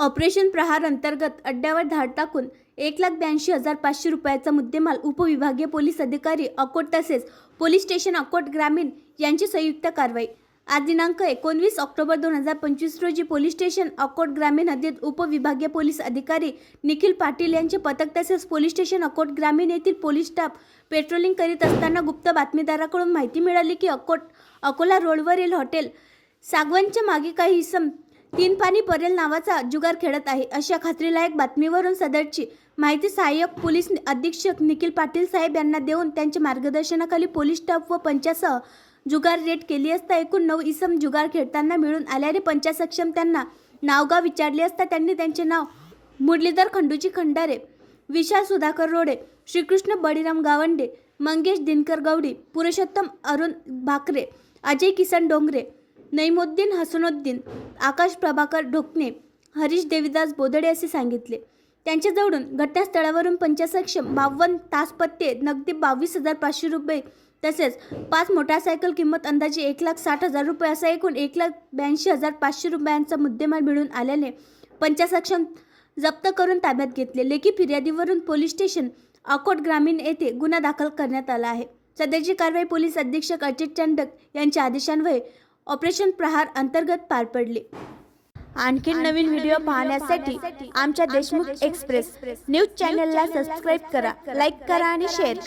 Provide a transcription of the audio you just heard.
Operation प्रहार अंतर्गत अड्ड्यावर धाड टाकून एक लाख ब्याऐंशी हजार पाचशे रुपयाचा मुद्देमाल उपविभागीय पोलीस अधिकारी अकोट तसेच पोलीस स्टेशन अकोट ग्रामीण यांची संयुक्त कारवाई. आज दिनांक एकोणवीस ऑक्टोबर दोन हजार पंचवीस रोजी पोलीस स्टेशन अकोट ग्रामीण हद्दीत उपविभागीय पोलीस अधिकारी निखिल पाटील यांचे पथक तसेच पोलीस स्टेशन अकोट ग्रामीण येथील पोलीस स्टाफ पेट्रोलिंग करीत असताना गुप्त बातमीदाराकडून माहिती मिळाली की अकोट अकोला रोडवरील हॉटेल सागवनच्या मागे काही इसम तीन पाणी परेल नावाचा जुगार खेळत आहे. अशा खात्रीलायक बातमीवरून सदरची माहिती सहाय्यक पोलीस अधीक्षक निखिल पाटील साहेब यांना देऊन त्यांच्या मार्गदर्शनाखाली पोलीस स्टाफ व पंचासह जुगार रेट केली असता एकूण नऊ इसम जुगार खेळताना मिळून आल्याने पंचा सक्षम त्यांना नावगाव विचारले असता त्यांनी त्यांचे नाव मुरलीधर खंडूची खंडारे विशाल सुधाकर रोडे श्रीकृष्ण बळीराम गावंडे मंगेश दिनकर गौडी पुरुषोत्तम अरुण भाकरे अजय किसन डोंगरे नईमुद्दीन हसनुद्दीन आकाश प्रभाकर ढोकणे हरीश देवीदास बोधडे असे सांगितले. त्यांच्याजवळून घटनास्थळावरून पंचसक्षम बावन्न तासपत्ते नगदी बावीस हजार पाचशे रुपये तसेच पाच मोटारसायकल किंमत अंदाजे एक लाख साठ हजार रुपये असा एकूण एक लाख ब्याऐंशी हजार पाचशे रुपयांचा मुद्देमाल मिळून आल्याने पंचसक्षम जप्त करून ताब्यात घेतले. लेखी फिर्यादीवरून पोलीस स्टेशन अकोट ग्रामीण येथे गुन्हा दाखल करण्यात आला आहे. सध्याची कारवाई पोलीस अधीक्षक अजित चंडक यांच्या आदेशान्वये ऑपरेशन प्रहार अंतर्गत पार पडली. आणखीन नवीन व्हिडिओ पाहण्यासाठी आमच्या देशमुख एक्सप्रेस न्यूज चॅनलला सबस्क्राईब करा लाईक करा आणि शेअर करा.